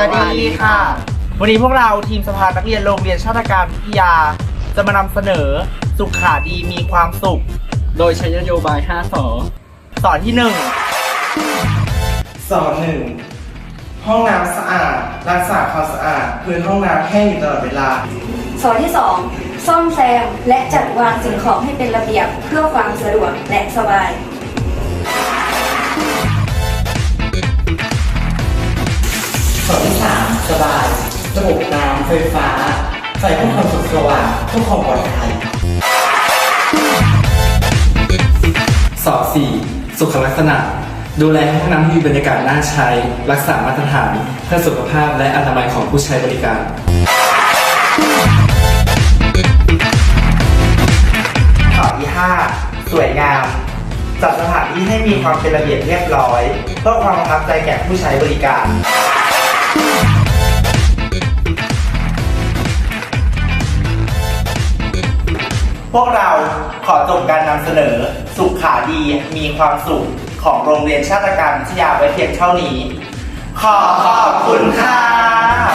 วัสดีค่ะ วันนี้พวกเราทีมสภานักเรียนโรงเรียนชาติการวิทยา จะมานำเสนอสุขขาดีมีความสุข โดยใช้นโยบาย 5สอสอนที่หนึ่งสอนหนึ่งห้องน้ำสะอาด รักษาความสะอาดพื้นห้องน้ำแห้งอยู่ตลอดเวลา สอนที่ 2 ซ่อมแซมและจัดวางสิ่งของให้เป็นระเบียบเพื่อความสะดวกและสบาย สอนที่สามสบาย ระบบน้ำไฟฟ้าไฟเพื่อความสุขสว่างเพื่อความปลอดภัยสอบสี่สุขลักษณะ ดูแลห้องน้ำให้มีบรรยากาศน่าใช้ รักษามาตรฐานเพื่อสุขภาพและอนามัยของผู้ใช้บริการสอที่ห้าสวยงาม จัดสถานที่ให้มีความเป็นระเบียบเรียบร้อยเพื่อความประทับใจแก่ผู้ใช้บริการ พวกเราขอจบการนำเสนอ สุขขาดีมีความสุข ของโรงเรียนชาติการวิทยาไว้เพียงเท่านี้ ขอขอบคุณค่ะ